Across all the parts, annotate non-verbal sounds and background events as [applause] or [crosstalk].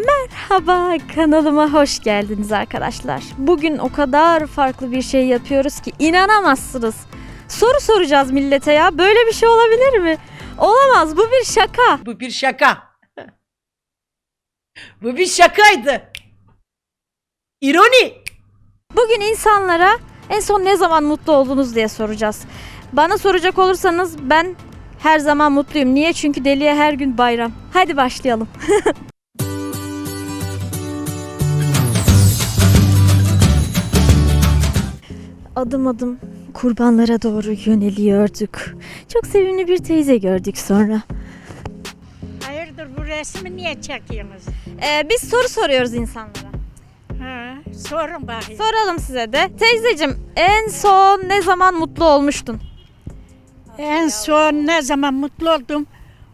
Merhaba kanalıma hoş geldiniz arkadaşlar. Bugün o kadar farklı bir şey yapıyoruz ki inanamazsınız. Soru soracağız millete ya. Böyle bir şey olabilir mi? Olamaz. Bu bir şaka. Bu bir şaka. Bu bir şakaydı. İroni. Bugün insanlara en son ne zaman mutlu oldunuz diye soracağız. Bana soracak olursanız ben her zaman mutluyum. Niye? Çünkü deliye her gün bayram. Hadi başlayalım. [laughs] adım adım kurbanlara doğru yöneliyorduk. Çok sevimli bir teyze gördük sonra. Hayırdır bu resmi niye çekiyorsunuz? Ee, biz soru soruyoruz insanlara. Ha, sorun bakayım. Soralım size de. Teyzecim en son ne zaman mutlu olmuştun? En son ne zaman mutlu oldum?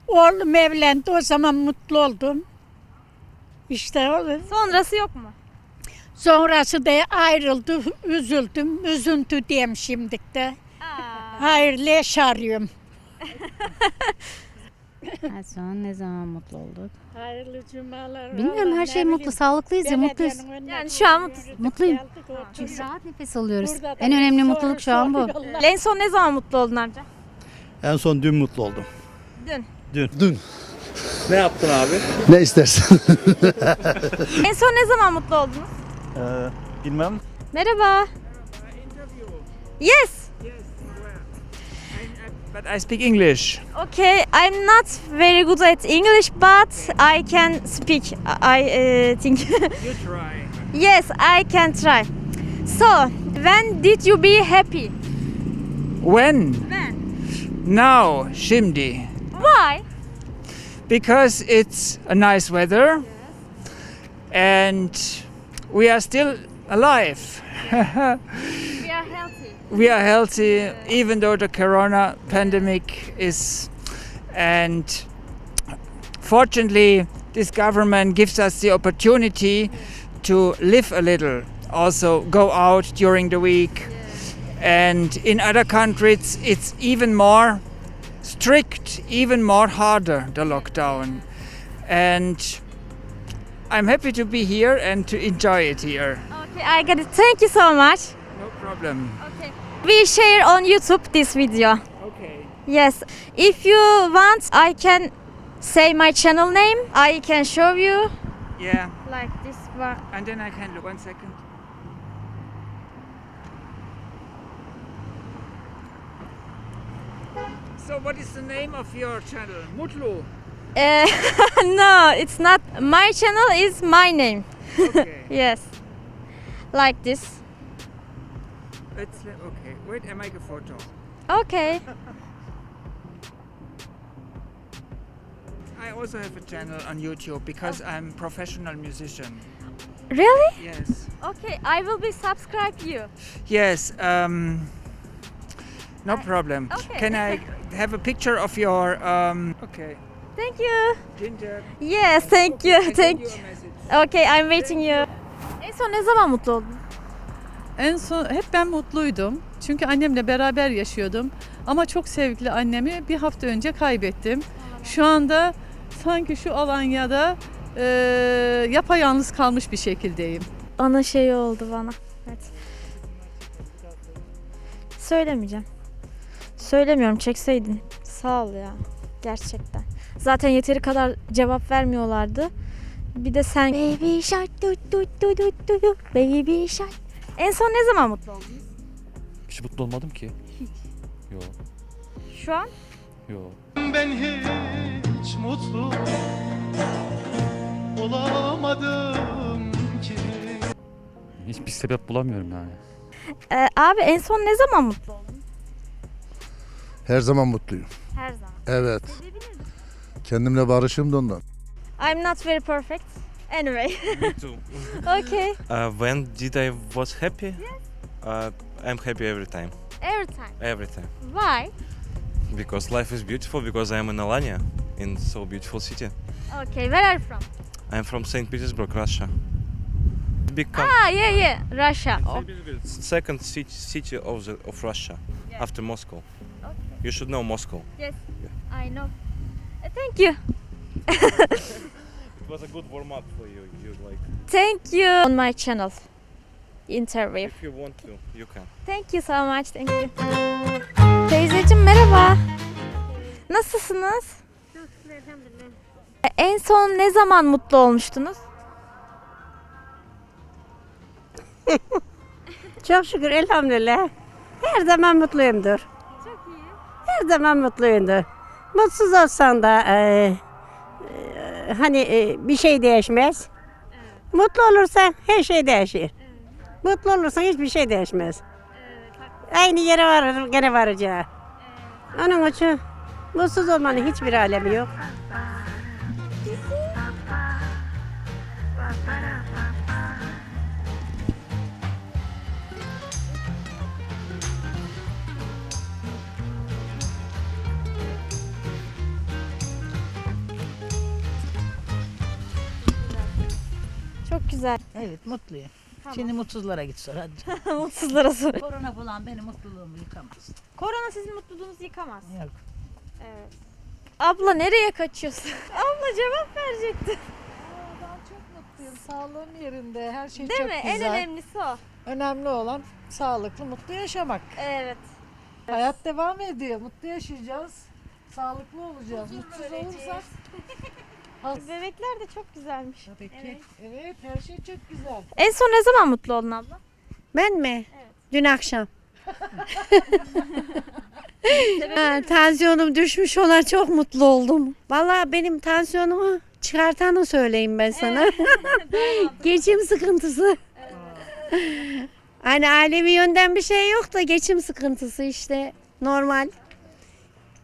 Oğlum evlendi o zaman mutlu oldum. İşte o. Sonrası yok mu? Sonrası da ayrıldı, üzüldüm. Üzüntü diyeyim şimdilik de. Hayırlı eş arıyorum. En son ne zaman mutlu olduk? Hayırlı cumalar. Bilmiyorum her şey mutlu, sağlıklıyız ya mutluyuz. Yani şu an mutlusun. Mutluyum. Çünkü rahat nefes alıyoruz. En önemli mutluluk şu an bu. En son ne zaman mutlu oldun amca? En son dün mutlu oldum. Dün. Dün. Dün. Ne yaptın abi? Ne istersen. En son ne zaman mutlu oldunuz? Ee, bilmem. Merhaba. Yes. But I speak English. Okay, I'm not very good at English, but I can speak. I uh, think. You [laughs] try. yes, I can try. So, when did you be happy? When? When? Now, Shimdi. Why? Because it's a nice weather and we are still alive. We are healthy. we are healthy even though the corona pandemic is and fortunately this government gives us the opportunity to live a little also go out during the week and in other countries it's even more strict even more harder the lockdown and i'm happy to be here and to enjoy it here Okay, I got it. Thank you so much. no problem Okay. We share on YouTube this video. okay Yes. If you want, I can say my channel name. I can show you yeah like this one. And then I can look one second. So what is the name of your channel? Mutlu. Uh, [laughs] no, it's not. My channel is my name. Okay. [laughs] Yes. Like this. Let's okay. Wait, I make a photo. Okay. [laughs] I also have a channel on YouTube because I'm professional musician. Really? Yes. Okay, I will be subscribe you. Yes. Um. No problem. okay. Can I have a picture of your um? Okay. Thank you. Ginger. Yes, thank you. Thank you. Okay, I'm waiting you. En son ne zaman mutlu oldun? En son hep ben mutluydum. Çünkü annemle beraber yaşıyordum. Ama çok sevgili annemi bir hafta önce kaybettim. Şu anda sanki şu Alanya'da e, yapayalnız kalmış bir şekildeyim. Ana şey oldu bana. Evet. Söylemeyeceğim. Söylemiyorum çekseydin. Sağ ol ya. Gerçekten. Zaten yeteri kadar cevap vermiyorlardı. Bir de sen Baby shark du du du du du du Baby shark En son ne zaman mutlu oldun? Hiç mutlu olmadım ki. Yo, Şu an? yo. Ben hiç mutlu olamadım ki. Hiçbir sebep bulamıyorum yani. Ee, abi en son ne zaman mutlu oldun? Her zaman mutluyum. Her zaman. Evet. Kendimle barışım da ondan. I'm not very perfect. Anyway. [laughs] Me too. [laughs] okay. Uh, when did I was happy? Uh, I'm happy every time. Every time. Every time. Why? Because life is beautiful. Because I'm in Alanya, in so beautiful city. Okay, where are you from? I'm from Saint Petersburg, Russia. Big country. Ah, yeah, yeah. Russia. Oh, Second city, city of the, of Russia Yeah. after Moscow. okay. You should know Moscow. Yes, I know. Uh, Thank you. was a good warm up for you. You like, Thank you on my channel interview. if you want to, you can. Thank you so much. Thank you. Teyzeciğim merhaba. Nasılsınız? En son ne zaman mutlu olmuştunuz? [laughs] Çok şükür elhamdülillah. Her zaman mutluyumdur. Çok iyi. Her zaman mutluyumdur. Mutsuz olsan da e, e, hani e, bir şey değişmez. Mutlu olursan her şey değişir. Mutlu olursan hiçbir şey değişmez. Aynı yere varır, gene varacağı. Onun için mutsuz olmanın hiçbir alemi yok. Çok güzel. Evet mutluyum. Şimdi mutsuzlara git sor hadi. [laughs] Mutsuzlara sor. Korona falan benim mutluluğumu yıkamaz. Korona sizin mutluluğunuzu yıkamaz. Yok. Evet. Abla nereye kaçıyorsun? [laughs] Abla cevap verecekti. Ben çok mutluyum. Sağlığım yerinde. Her şey Değil çok mi? güzel. En önemlisi o. Önemli olan sağlıklı, mutlu yaşamak. Evet. Hayat devam ediyor. Mutlu yaşayacağız. Sağlıklı olacağız. Mutsuz olursak [laughs] Bebekler de çok güzelmiş. tabii ki. Evet. her şey çok güzel. En son ne zaman mutlu oldun abla? Ben mi? Dün akşam. Ha, tansiyonum düşmüş ona çok mutlu oldum. Vallahi benim tansiyonumu çıkartanı söyleyeyim ben sana. [laughs] geçim sıkıntısı. Hani ailevi yönden bir şey yok da geçim sıkıntısı işte normal.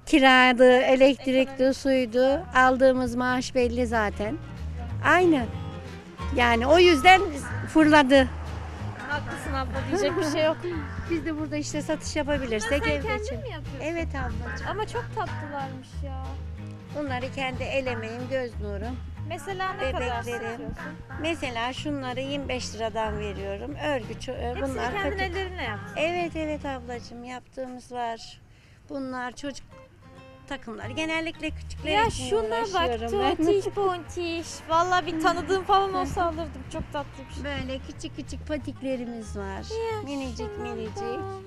Kiradı, elektrikli, suydu. Aldığımız maaş belli zaten. Aynen. Yani o yüzden fırladı. Haklısın abla diyecek bir şey yok. [laughs] Biz de burada işte satış yapabilirsek ev Kendin geçim. mi yapıyorsun? Evet ablacığım. Ama çok tatlılarmış ya. Bunları kendi el emeğim, göz nurum. Mesela ne kadar Bebeklerim. satıyorsun? Mesela şunları 25 liradan veriyorum. Örgü, ço- e, Hepsini bunlar kendin patik. ellerinle yaptın. Evet evet ablacığım yaptığımız var. Bunlar çocuk takımlar. Genellikle küçükler Ya için şuna bak uğraşıyorum ben. tontiş pontiş. [laughs] Valla bir tanıdığım falan olsa alırdım. Çok tatlıymış. Böyle küçük küçük patiklerimiz var. Ya minicik şuna minicik. bak.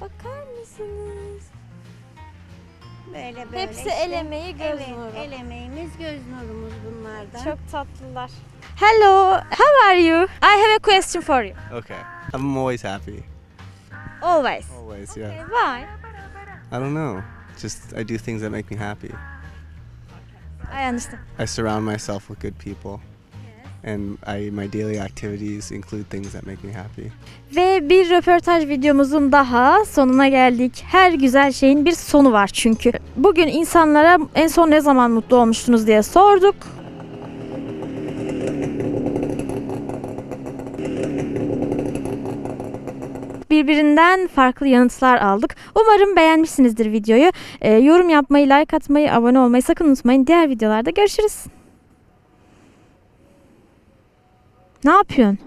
Bakar mısınız? Böyle böyle Hepsi işte. el emeği göz evet, nuru. el emeğimiz göz nurumuz bunlardan. Çok tatlılar. Hello, how are you? I have a question for you. Okay. I'm always happy. Always. Always, yeah. Okay, why? I don't know. Just I do things that make me happy. I understand. I surround myself with good people. And I my daily activities include things that make me happy. Ve bir röportaj videomuzun daha sonuna geldik. Her güzel şeyin bir sonu var çünkü. Bugün insanlara en son ne zaman mutlu olmuştunuz diye sorduk. Birbirinden farklı yanıtlar aldık. Umarım beğenmişsinizdir videoyu. Ee, yorum yapmayı, like atmayı, abone olmayı sakın unutmayın. Diğer videolarda görüşürüz. Ne yapıyorsun?